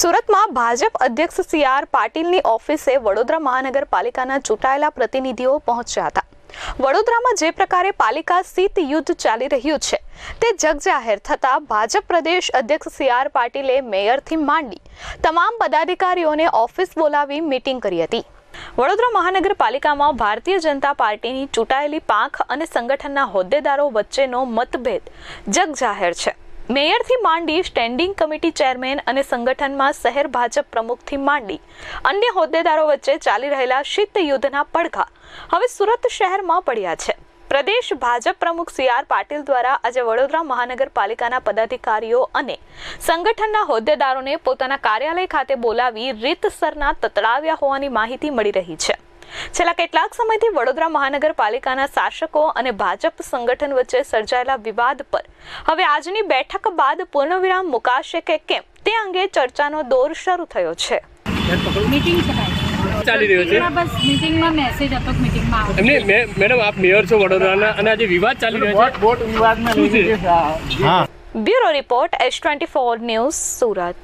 સુરતમાં ભાજપ અધ્યક્ષ C R પાટીલની ઓફિસે વડોદરા મહાનગરપાલિકાના ચૂંટાયેલા પ્રતિનિધિઓ પહોંચ્યા હતા. વડોદરામાં જે પ્રકારે પાલિકા શીત યુદ્ધ ચાલી રહ્યું છે, તે જગજાહેર થતાં ભાજપ પ્રદેશ અધ્યક્ષ સી આર પાટીલે મેયરથી માંડી તમામ પદાધિકારીઓને ઓફિસ બોલાવી મીટિંગ કરી હતી. વડોદરા મહાનગરપાલિકામાં ભારતીય જનતા પાર્ટીની ચૂંટાયેલી પાંખ અને સંગઠનના હોદ્દેદારો વચ્ચેનો મતભેદ જગજાહેર છે. મેયરથી માંડી સ્ટેન્ડિંગ કમિટી ચેરમેન અને સંગઠનમાં શહેર ભાજપ પ્રમુખથી માંડી અન્ય હોદ્દેદારો વચ્ચે ચાલી રહેલા શીત યુદ્ધના પડઘા હવે સુરત શહેરમાં પડ્યા છે. પ્રદેશ ભાજપ પ્રમુખ સી આર પાટીલ દ્વારા આજે વડોદરા મહાનગરપાલિકાના પદાધિકારીઓ અને સંગઠનના હોદ્દેદારોને પોતાના કાર્યાલય ખાતે બોલાવી રીતસરના તતડાવ્યા હોવાની માહિતી મળી રહી છે. છેલ્લા કેટલાક સમયથી વડોદરા મહાનગરપાલિકાના શાસકો અને ભાજપ સંગઠન વચ્ચે સર્જાયેલા વિવાદ પર. હવે આજની બેઠક બાદ પૂર્ણવિરામ મુકાશે કે કેમ? તે અંગે ચર્ચાનો દોર શરૂ થયો છે. મીટિંગ ચાલી રહ્યો છે. બસ મીટિંગમાં મેસેજ હતો મીટિંગમાં એમને મેડમ આપ મેયર છો વડોદરાના અને આજે વિવાદ ચાલી રહ્યો છે. બોટ વિવાદમાં શું છે? લઈને જે સા- bureau report S twenty four news Surat.